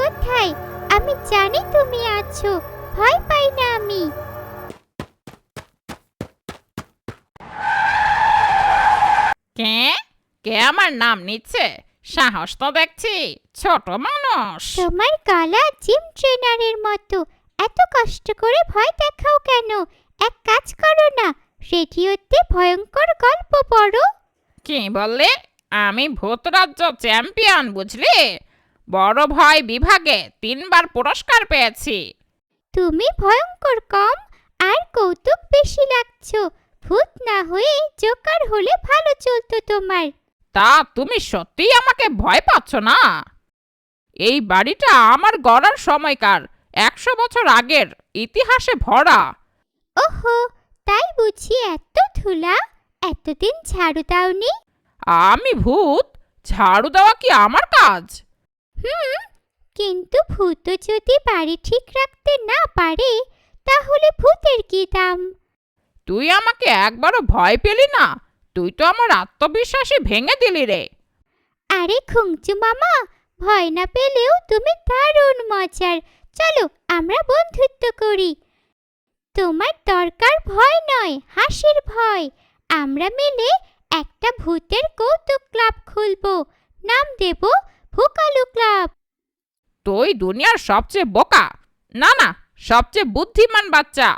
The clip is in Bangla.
কোথায়? আমি জানি তুমি আছো। ভয় পাই না আমি। কে? কে আমার নাম নিচ্ছে? সাহস তো দেখছি ছোট মানুষ। তোমার গলা জিম ট্রেনারের মতো। এত কষ্ট করে ভয় দেখাও কেন? এক কাজ করো না রেডিওতে ভয়ঙ্কর গল্প পড়ো। কি বললে? আমি ভূতরাজ্য চ্যাম্পিয়ন বুঝলি? বড় ভয় বিভাগে তিনবার পুরস্কার পেয়েছি। তুমি ভয়ঙ্কর কম আর কৌতুক বেশি লাগছো। ভূত না হয়ে জোকার হলে ভালো চলতো তোমার। তা তুমি সত্যিই আমাকে ভয় পাচ্ছ না? এই বাড়িটা আমার গড়ার সময়কার একশো বছর আগের ইতিহাসে ভরা। ওহো তাই বুঝি এত ধুলা? এতদিন ঝাড়ু দাওনি? আমি ভূত ঝাড়ু দেওয়া কি আমার কাজ? হুম কিন্তু ভূত যদি বাড়ি ঠিক রাখতে না পারে তাহলে ভূতের কি দাম? তুই আমাকে একবারও ভয় পেলি না? তুই তো আমার আত্মবিশ্বাসই ভেঙে দিলি রে। আরে খুংচু মামা ভয় না পেলেও তুমি দারুণ মজার। চলো আমরা বন্ধুত্ব করি। তোমার দরকার ভয় নয় হাসির ভয়। আমরা মিলে একটা ভূতের কৌতুক ক্লাব খুলবো। নাম দেব ভুকালু ক্লাব। তুই দুনিয়ার সবচেয়ে বোকা। না না সবচেয়ে বুদ্ধিমান বাচ্চা।